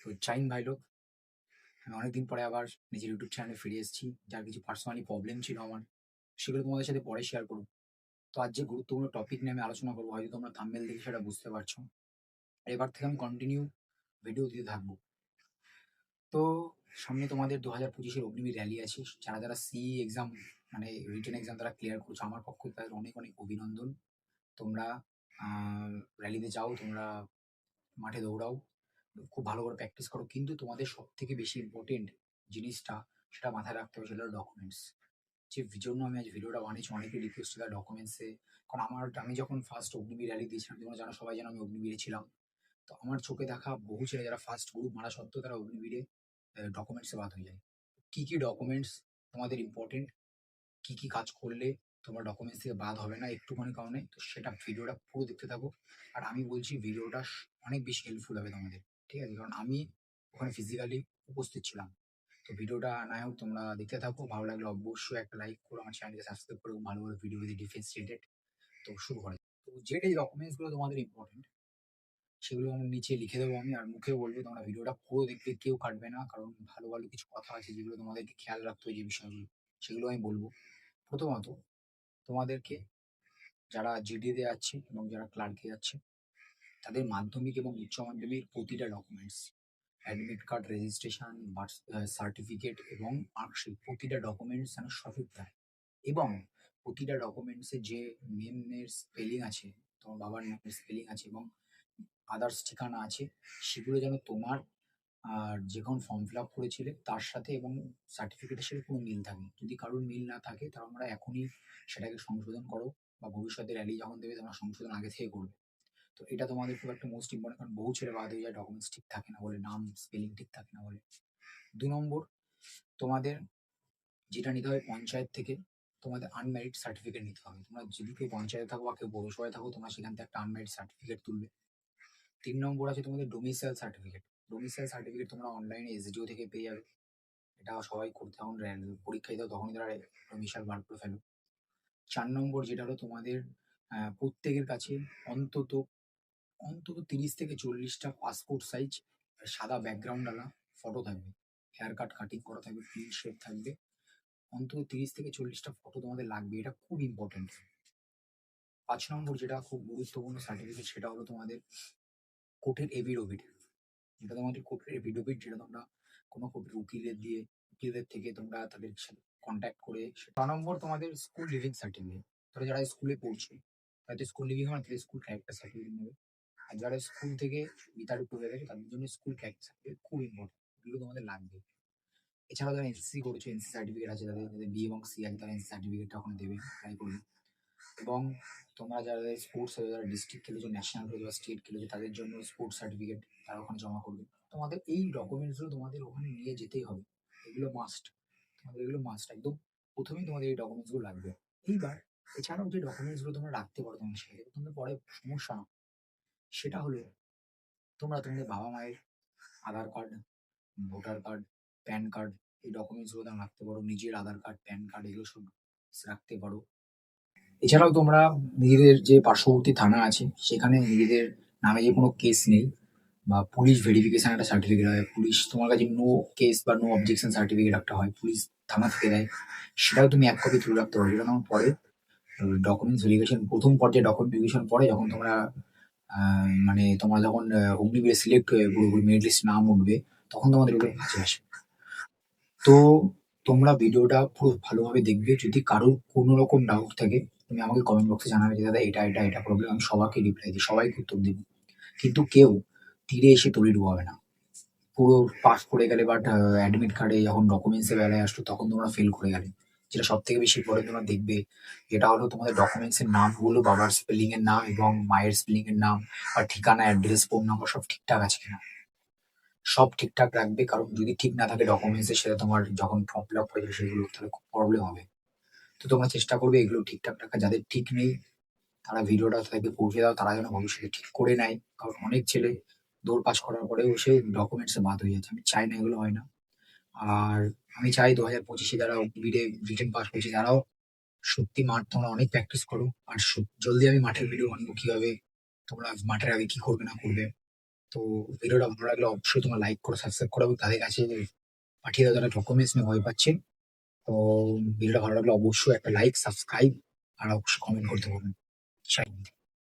তো চাইন ভাই লোক। আমি অনেকদিন পরে আবার নিজের ইউটিউব চ্যানেলে ফিরে এসেছি। যার কিছু পার্সোনালি প্রবলেম ছিল আমার, সেগুলো তোমাদের সাথে পরে শেয়ার করব। তো আজ যে গুরুত্বপূর্ণ টপিক নিয়ে আমি আলোচনা করব, হয়তো তোমরা থাম্বেল দেখে সেটা বুঝতে পারছ। এবার থেকে আমি কন্টিনিউ ভিডিও দিতে থাকব। তো সামনে তোমাদের দু হাজার পঁচিশের অগ্নিবীর র্যালি আছে। যারা যারা সি এক্সাম মানে রিটেন এক্সাম তারা ক্লিয়ার করছ, আমার পক্ষ তাদের অনেক অনেক অভিনন্দন। তোমরা র্যালিতে যাও, তোমরা মাঠে দৌড়াও। খুব ভালো করে প্র্যাকটিস করো। কিন্তু তোমাদের সব থেকে বেশি ইম্পর্টেন্ট জিনিসটা সেটা মাথায় রাখতে হবে সেটা ডকুমেন্টস যে জন্য আমি আজ ভিডিওটা বানিয়েছি অনেকে রিকোয়েস্ট ছিল ডকুমেন্টসে কারণ আমার, আমি যখন ফার্স্ট অগ্নিবীর র্যালি দিয়েছিলাম, তোমরা জানো সবাই জানো আমি অগ্নিবীরে ছিলাম। তো আমার চোখে দেখা বহু ছেলে যারা ফার্স্ট গ্রুপ মারা সত্ত্বেও তারা অগ্নিবীরে ডকুমেন্টসে বাদ হয়ে যায়। কী কী ডকুমেন্টস তোমাদের ইম্পর্টেন্ট কী কী কাজ করলে তোমার ডকুমেন্টস থেকে বাদ হবে না একটুখানি কারণে? তো সেটা ভিডিওটা পুরো দেখতে থাকো। আর আমি বলছি ভিডিওটা অনেক বেশি হেল্পফুল হবে তোমাদের। ঠিক আছে? কারণ আমি ওখানে ফিজিক্যালি উপস্থিত ছিলাম। তো ভিডিওটা না হোক, তোমরা দেখতে থাকো। ভালো লাগলে অবশ্যই একটা লাইক করো, আমার চ্যানেলকে সাবস্ক্রাইব করো ভালো ভালো ভিডিও যদি ডিফেন্স রিলেটেড তো শুরু করে তো যেটা ডকুমেন্টসগুলো তোমাদের ইম্পর্টেন্ট সেগুলো আমি নিচে লিখে দেবো আমি, আর মুখে বলব তোমরা ভিডিওটা পুরো দেখবে, কেউ কাটবে না। কারণ ভালো ভালো কিছু কথা আছে যেগুলো তোমাদেরকে খেয়াল রাখতে হবে যে বিষয়গুলো, সেগুলো আমি বলব। প্রথমত, তোমাদেরকে যারা জিডিতে যাচ্ছে এবং যারা ক্লার্কে যাচ্ছে তাদের মাধ্যমিক এবং উচ্চ মাধ্যমিক প্রতিটা documents admit card registration birth certificate এবং মার্কশিট প্রতিটা ডকুমেন্টস যেন সঠিক থাকে এবং প্রতিটা ডকুমেন্টসে যে নেমের স্পেলিং আছে, তোমার বাবার নামের স্পেলিং আছে এবং আদার্স ঠিকানা আছে, সেগুলো যেন তোমার আর যখন ফর্ম ফিল আপ করেছিলে, তার সাথে এবং সার্টিফিকেটের সাথে কোনো মিল থাকে যদি কারোর মিল না থাকে, তাহলে আমরা এখনই সেটাকে সংশোধন করো বা ভবিষ্যতে র্যালি যখন দেবে, তোমরা সংশোধন আগে থেকে করবে। তো এটা তোমাদের খুব একটা মোস্ট ইম্পর্টেন্ট কারণ বহু ছেলে বাদ হয়ে যায় ডকুমেন্টস ঠিক থাকে না বলে, নাম স্পেলিং ঠিক থাকে না বলে। দু নম্বর, তোমাদের যেটা নিতে হবে পঞ্চায়েত থেকে, তোমাদের আনম্যারিড সার্টিফিকেট নিতে হবে। তোমরা যদি কেউ পঞ্চায়েতে থাকো বা কেউ পৌরসভায় থাকো, তোমরা সেখান থেকে একটা আনম্যারিড সার্টিফিকেট তুলবে। তিন নম্বর আছে তোমাদের ডোমিসাইল সার্টিফিকেট ডোমিসাইল সার্টিফিকেট তোমরা অনলাইনে এসডিও থেকে পেয়ে যাবে। এটা সবাই করতে র্যাল- পরীক্ষায় দাও, তখনই তারা ডোমিসাইল বার করে ফেলো। চার নম্বর যেটা হলো তোমাদের প্রত্যেকের কাছে অন্তত অন্তত তিরিশ থেকে চল্লিশটা পাসপোর্ট সাইজ সাদা ব্যাকগ্রাউন্ডওয়ালা ফটো থাকবে। হেয়ার কাট কাটিং করা থাকবে ক্লিন শেপ থাকবে। অন্তত তিরিশ থেকে চল্লিশটা ফটো তোমাদের লাগবে, এটা খুব ইম্পর্টেন্ট পাঁচ নম্বর যেটা খুব গুরুত্বপূর্ণ সার্টিফিকেট সেটা হলো তোমাদের কোর্টের এভিডোভিট যেটা তোমাদের কোর্টের এভিডোভিট যেটা তোমরা কোনো কোর্টের উকিলের দিয়ে উকিলদের থেকে তোমরা তাদের কন্ট্যাক্ট করে ছ নম্বর তোমাদের স্কুল লিভিং সার্টিফিকেট যারা স্কুলে পড়ছে, তাদের স্কুল লিভিং হয় স্কুল ক্যারেক্টার সার্টিফিকেট নেবে। যারা স্কুল থেকে বিতাড়িত হয়ে গেছে তাদের জন্য স্কুল সার্টিফিকেট খুব ইম্পর্টেন্ট এগুলো তোমাদের লাগবে। এছাড়াও যারা এনসিসি করেছে এনসি সার্টিফিকেট আছে তাদের, যাদের বি এবং সি আছে তারা এনসি সার্টিফিকেটটা ওখানে দেবে ট্রাই করবে। এবং তোমরা যারা স্পোর্টস যারা ডিস্ট্রিক্ট খেলেছো ন্যাশনাল খেলেছো বা স্টেট খেলেছো, তাদের জন্য স্পোর্টস সার্টিফিকেট তারা ওখানে জমা করবে। তোমাদের এই ডকুমেন্টসগুলো তোমাদের ওখানে নিয়ে যেতেই হবে। এগুলো মাস্ট তোমাদের এগুলো মাস্ট একদম প্রথমেই তোমাদের এই ডকুমেন্টসগুলো লাগবে। এইবার এছাড়াও যে ডকুমেন্টসগুলো তোমরা রাখতে পারো তোমার সাথে তোমাদের পরে সমস্যা না সেটা হলো তোমরা তোমাদের বাবা মায়ের Aadhaar card, voter card, PAN card, এই ডকুমেন্টসগুলো তোমরা রাখতে পারো, নিজের আধার কার্ড, প্যান কার্ড, এগুলো সব রাখতে পারো। এছাড়াও তোমরা নিজেদের যে পার্শ্ববর্তী থানা আছে, সেখানে নিজেদের নামে যে কোনো কেস নেই বা পুলিশ ভেরিফিকেশন একটা সার্টিফিকেট হয়। পুলিশ তোমার কাছে নো কেস বা নো অবজেকশন সার্টিফিকেট একটা হয় পুলিশ থানা থেকে দেয়। সেটাও তুমি এক কপি তুলে রাখতে পারো। যেটা তোমার পরে ডকুমেন্টস ভেরিফিকেশন প্রথম পর্যায়ে ডকুমেন্ট ভেরিফিকেশন পরে যখন তোমরা আহ, মানে তোমরা যখন অগ্নিবীরে সিলেক্ট হয়ে পুরোপুরি মেরিট লিস্ট নাম উঠবে তখন তোমাদের ওগুলো কাছে আসবে। তো তোমরা ভিডিওটা পুরো ভালোভাবে দেখবে। যদি কারোর কোনো রকম ডাউট থাকে তুমি আমাকে কমেন্ট বক্সে জানাবে যে দাদা এটা এটা এটা প্রবলেম আমি সবাইকে রিপ্লাই দিই সবাইকে উত্তর দিব কিন্তু কেউ তীরে এসে তরি ডুবাবে না। পুরো পাস করে গেলে বাট অ্যাডমিট কার্ডে যখন ডকুমেন্টসে বেলায় আসলো তখন তোমরা ফেল করে গেলে। যেটা সব থেকে বেশি পরে তোমরা দেখবে, এটা হলো তোমাদের ডকুমেন্টস এর নাম নামগুলো, বাবার স্পেলিং এর নাম এবং মায়ের স্পেলিং এর নাম আর ঠিকানা অ্যাড্রেস ফোন নাম্বার সব ঠিকঠাক আছে কিনা। সব ঠিকঠাক রাখবে, কারণ যদি ঠিক না থাকে ডকুমেন্টসে সেটা তোমার যখন ফর্ম ফিল আপ হয়ে সেগুলো তাহলে খুব প্রবলেম হবে। তো তোমরা চেষ্টা করবে এগুলো ঠিকঠাক রাখা। যাদের ঠিক নেই, তারা ভিডিওটা তাদেরকে পৌঁছে দাও, তারা যেন ভবিষ্যতে ঠিক করে নেয়। কারণ অনেক ছেলে দৌড় পাস করার পরেও সে ডকুমেন্টসে বাদ হয়ে যাচ্ছে। আমি চাই না এগুলো হয় না। আর আমি চাই দু হাজার পঁচিশে যারা বিডে রিটেন পাস করছে তারাও সত্যি মাঠ তোমরা অনেক প্র্যাকটিস করো। আর জলদি আমি মাঠের ভিডিও আনব কীভাবে, তোমরা মাঠের আগে কি করবে, না করবে। তো ভিডিওটা ভালো লাগলে অবশ্যই তোমরা লাইক করো সাবস্ক্রাইব করো। তাদের কাছে পাঠিয়ে দাও যারা ডকুমেন্টস নিয়ে ভয় পাচ্ছে, তো ভিডিওটা ভালো লাগলে অবশ্যই একটা লাইক সাবস্ক্রাইব আর অবশ্যই কমেন্ট করতে পারবেন চাই